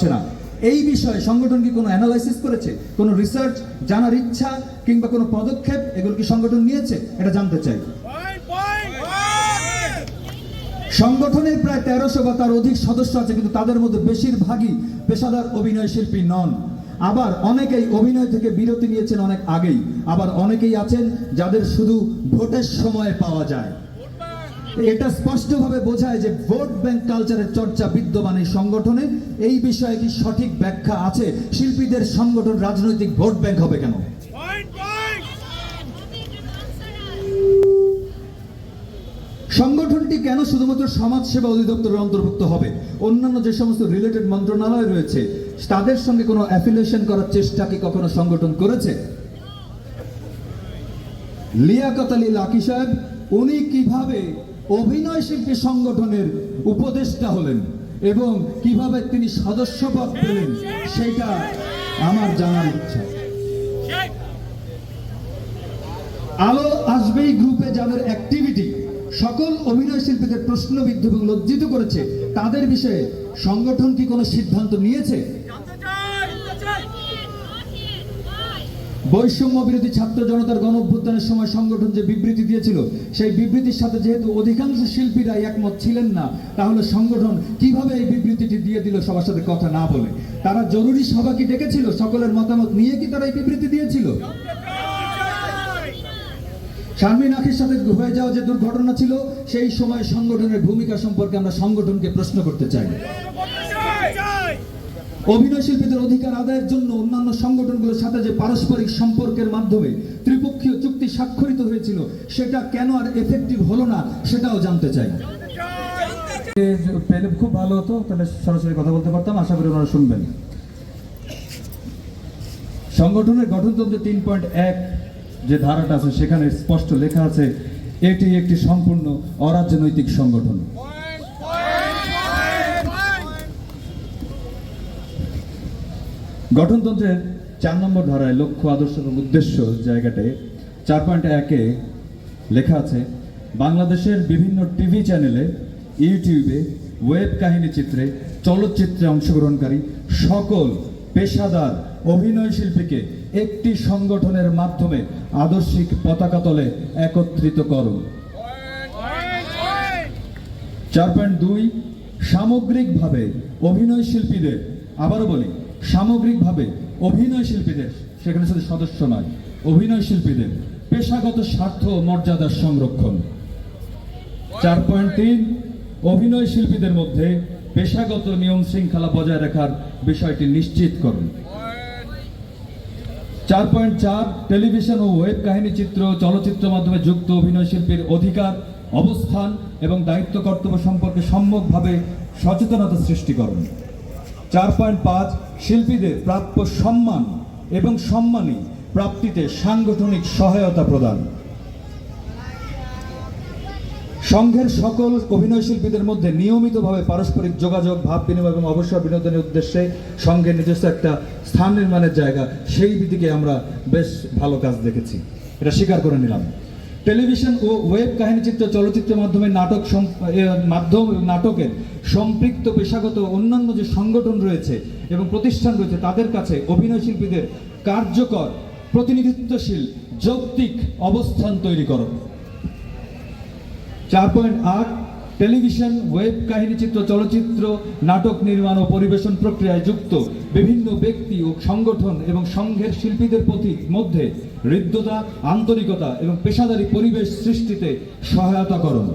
হচ্ছে না। এই বিষয়ে সংগঠন কি কোনো অ্যানালাইসিস করেছে? কোনো রিসার্চ জানার ইচ্ছা, কিংবা কোনো পদক্ষেপ? এগুলো কি সংগঠন নিয়েছে? এটা জানতে চাই. সংগঠনের প্রায় তেরোশো বা তার অধিক সদস্য আছে, কিন্তু তাদের মধ্যে বেশিরভাগই পেশাদার অভিনয় শিল্পী নন। আবার অনেকেই অভিনয় থেকে বিরতি নিয়েছেন অনেক আগেই। আবার অনেকেই আছেন যাদের শুধু ভোটের সময় পাওয়া যায়। এটা স্পষ্টভাবে বোঝায় যে ভোট ব্যাংক কালচারের চর্চা বিদ্যমান এই সংগঠনে। এই বিষয়ে কি সঠিক ব্যাখ্যা আছে? শিল্পীদের সংগঠন রাজনৈতিক ভোট ব্যাংক হবে কেন. সংগঠনটি কেন শুধুমাত্র সমাজসেবা অধিদপ্তরের অন্তর্ভুক্ত হবে? অন্যান্য যে সমস্ত রিলেটেড মন্ত্রণালয় রয়েছে তাদের সঙ্গে কোনো অ্যাফিলিয়েশন করার চেষ্টা কি কখনো সংগঠন করেছে? লিয়াকত আলী লাকি সাহেব উনি কীভাবে অভিনয় শিল্পী সংগঠনের উপদেষ্টা হলেন এবং কীভাবে তিনি সদস্যপদ পেলেন সেটা আমার জানার ইচ্ছা। আলো আসবেই গ্রুপে যাদের অ্যাক্টিভিটি সকল অভিনয় শিল্পীদের প্রশ্নবিদ্ধ এবং লজ্জিত করেছে, তাদের বিষয়ে সংগঠন কি কোনো সিদ্ধান্ত নিয়েছে জানতে চাই, জানতে চাই। বৈষম্য বিরোধী ছাত্র জনতার গণ অভ্যুত্থানের সময় সংগঠন যে বিবৃতি দিয়েছিল, সেই বিবৃতির সাথে যেহেতু অধিকাংশ শিল্পীরা একমত ছিলেন না, তাহলে সংগঠন কীভাবে এই বিবৃতিটি দিয়ে দিল সবার সাথে কথা না বলে? তারা জরুরি সভা কি ডেকেছিল? সকলের মতামত নিয়ে কি তারা এই বিবৃতি দিয়েছিল? শারমিন আখির সাথে হয়ে যাওয়া যে দুর্ঘটনা ছিল, সেই সময় সংগঠনের ভূমিকা সম্পর্কে আমরা সংগঠনকে প্রশ্ন করতে চাই। অভিনয় শিল্পীদের অধিকার আদায়ের জন্য অন্যান্য সংগঠনগুলোর সাথে যে পারস্পরিক সম্পর্কের মাধ্যমে ত্রিপক্ষীয় চুক্তি স্বাক্ষরিত হয়েছিল, সেটা কেন আর এফেক্টিভ হলো না, সেটাও জানতে চাই। পেলে খুব ভালো হতো, তাহলে সরাসরি কথা বলতে পারতাম, আশা করি ওনারা শুনবেন। সংগঠনের গঠনতন্ত্র তিন পয়েন্ট এক, যে ধারাটা আছে, সেখানে স্পষ্ট লেখা আছে, এটি একটি সম্পূর্ণ অরাজনৈতিক সংগঠন। গঠনতন্ত্রের চার নম্বর ধারায় লক্ষ্য, আদর্শ এবং উদ্দেশ্য জায়গাটায় চার পয়েন্ট একে লেখা আছে, বাংলাদেশের বিভিন্ন টিভি চ্যানেলে, ইউটিউবে, ওয়েব কাহিনী চিত্রে, চলচ্চিত্রে অংশগ্রহণকারী সকল পেশাদার অভিনয় শিল্পীকে একটি সংগঠনের মাধ্যমে আদর্শিক পতাকা তলে একত্রিত point. চার পয়েন্ট দুই, সামগ্রিকভাবে অভিনয় শিল্পীদের, আবারও বলি সামগ্রিকভাবে অভিনয় শিল্পীদের, সেখানে শুধু সদস্য নয়, অভিনয় শিল্পীদের পেশাগত স্বার্থ ও মর্যাদার সংরক্ষণ। চার পয়েন্ট তিন, অভিনয় শিল্পীদের মধ্যে পেশাগত নিয়ম শৃঙ্খলা বজায় রাখার বিষয়টি নিশ্চিত করুন। চার পয়েন্ট চার, টেলিভিশন ও ওয়েব কাহিনী চিত্র চলচ্চিত্র মাধ্যমে যুক্ত অভিনয় শিল্পীর অধিকার, অবস্থান এবং দায়িত্ব কর্তব্য সম্পর্কে সম্যকভাবে সচেতনতা সৃষ্টি করুন। চার পয়েন্ট পাঁচ শিল্পীদের প্রাপ্য সম্মান এবং সম্মানী প্রাপ্তিতে সাংগঠনিক সহায়তা প্রদান। সংঘের সকল অভিনয় শিল্পীদের মধ্যে নিয়মিতভাবে পারস্পরিক যোগাযোগ, ভাব বিনিময় এবং অবসর বিনোদনের উদ্দেশ্যে সংঘের নিজস্ব একটা স্থান নির্মাণের জায়গা, সেই দিকে আমরা বেশ ভালো কাজ দেখেছি। এটা স্বীকার করে নিলাম। টেলিভিশন ও ওয়েব কাহিনীচিত্র চলচ্চিত্রের মাধ্যমে নাটক মাধ্যম, নাটকের সম্পৃক্ত পেশাগত অন্যান্য যে সংগঠন রয়েছে এবং প্রতিষ্ঠান রয়েছে, তাদের কাছে অভিনয় শিল্পীদের কার্যকর, প্রতিনিধিত্বশীল, যৌক্তিক অবস্থান তৈরি করো। চার পয়েন্ট আট টেলিভিশন, ওয়েব কাহিনীচিত্র চলচ্চিত্র, নাটক নির্মাণ ও পরিবেশন প্রক্রিয়ায় যুক্ত বিভিন্ন ব্যক্তি ও সংগঠন এবং সংঘের শিল্পীদের প্রতি মধ্যে হৃদ্যতা, আন্তরিকতা এবং পেশাদারী পরিবেশ সৃষ্টিতে সহায়তা করুন।